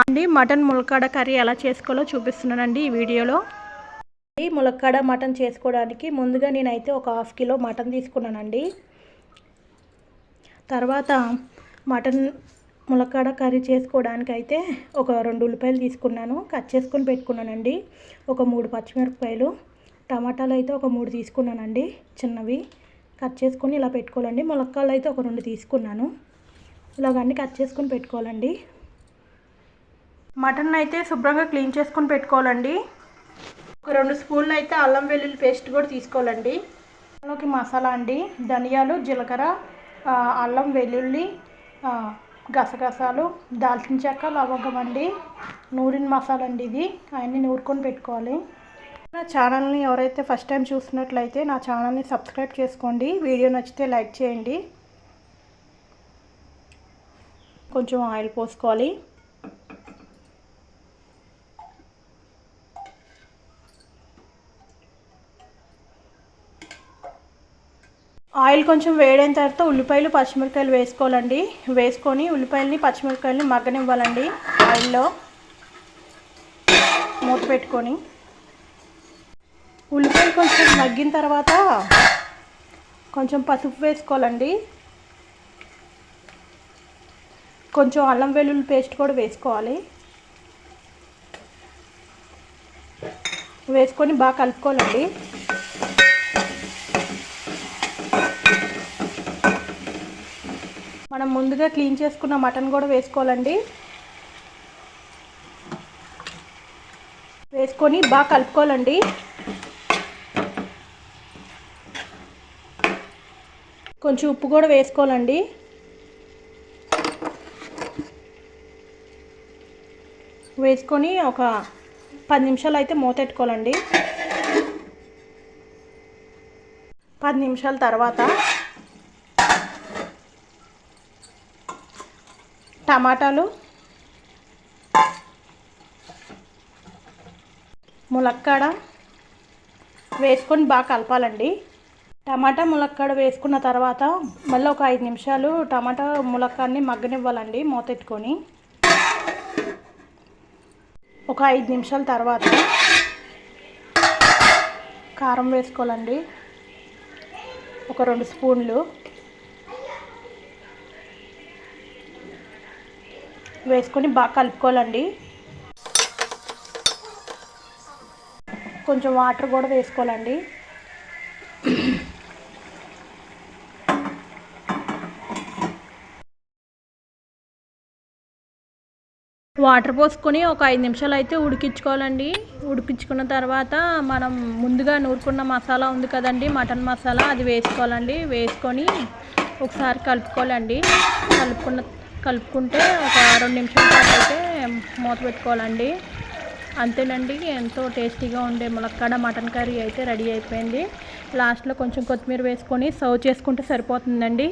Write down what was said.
అండి మటన్ ములక్కాడ కర్రీ ఎలా చేసుకోవాలో చూపిస్తున్నానండి ఈ వీడియోలో. ఈ ములక్కాడ మటన్ చేసుకోవడానికి ముందుగా నేనైతే ఒక హాఫ్ కిలో మటన్ తీసుకున్నానండి. తర్వాత మటన్ ములక్కాడ కర్రీ చేసుకోవడానికి అయితే ఒక రెండు ఉల్లిపాయలు తీసుకున్నాను. కట్ చేసుకొని పెట్టుకున్నానండి. ఒక మూడు పచ్చిమిరపకాయలు టమాటాలు అయితే ఒక మూడు తీసుకున్నానండి చిన్నవి. కట్ చేసుకొని ఇలా పెట్టుకోవాలండి. ములక్కాయలు అయితే ఒక రెండు తీసుకున్నాను. ఇలాగన్నీ కట్ చేసుకొని పెట్టుకోవాలండి. మటన్ అయితే శుభ్రంగా క్లీన్ చేసుకొని పెట్టుకోవాలండి. ఒక రెండు స్పూన్లు అయితే అల్లం వెల్లుల్లి పేస్ట్ కూడా తీసుకోవాలండి. అందులోకి మసాలా అండి ధనియాలు జీలకర్ర అల్లం వెల్లుల్లి గసగసాలు దాల్చిన చెక్క లవంగం అండి. నూరిన మసాలా అండి ఇది. అవన్నీ నూరుకొని పెట్టుకోవాలి. నా ఛానల్ని ఎవరైతే ఫస్ట్ టైం చూస్తున్నట్లయితే నా ఛానల్ని సబ్స్క్రైబ్ చేసుకోండి. వీడియో నచ్చితే లైక్ చేయండి. కొంచెం ఆయిల్ పోసుకోవాలి. ఆయిల్ కొంచెం వేడైన తర్వాత ఉల్లిపాయలు పచ్చిమిరపకాయలు వేసుకోవాలండి. వేసుకొని ఉల్లిపాయలని పచ్చిమిరపకాయలని మగ్గనివ్వాలండి ఆయిల్లో. మూత పెట్టుకొని. ఉల్లిపాయలు కొంచెం మగ్గిన తర్వాత కొంచెం పసుపు వేసుకోవాలండి. కొంచెం అల్లం వెల్లుల్లి పేస్ట్ కూడా వేసుకోవాలి. వేసుకొని బాగా కలుపుకోవాలండి. మనం ముందుగా క్లీన్ చేసుకున్న మటన్ కూడా వేసుకోవాలండి. వేసుకొని బాగా కలుపుకోవాలండి. కొంచెం ఉప్పు కూడా వేసుకోవాలండి. వేసుకొని ఒక పది నిమిషాలు అయితే మూతెట్టుకోవాలండి పది నిమిషాల తర్వాత టమాటాలు ములక్కాడ వేసుకొని బాగా కలపాలండి. టమాటా ములక్కాడ వేసుకున్న తర్వాత మళ్ళీ ఒక ఐదు నిమిషాలు టమాటా ములక్కాడని మగ్గనివ్వాలండి మూతెట్టుకొని ఒక ఐదు నిమిషాల తర్వాత కారం వేసుకోవాలండి. ఒక రెండు స్పూన్లు వేసుకొని బాగా కలుపుకోవాలండి. కొంచెం వాటర్ కూడా వేసుకోవాలండి. వాటర్ పోసుకొని ఒక ఐదు నిమిషాలు అయితే ఉడికించుకోవాలండి. ఉడికించుకున్న తర్వాత మనం ముందుగా నూరుకున్న మసాలా ఉంది కదండి మటన్ మసాలా అది వేసుకోవాలండి. వేసుకొని ఒకసారి కలుపుకోవాలండి. కలుపుకున్న కలుపుకుంటే ఒక రెండు నిమిషాల పాటు అయితే మూత పెట్టుకోవాలండి. అంతేనండి ఎంతో టేస్టీగా ఉండే ములక్కాడ మటన్ కర్రీ అయితే రెడీ అయిపోయింది. లాస్ట్లో కొంచెం కొత్తిమీర వేసుకొని సర్వ్ చేసుకుంటే సరిపోతుందండి.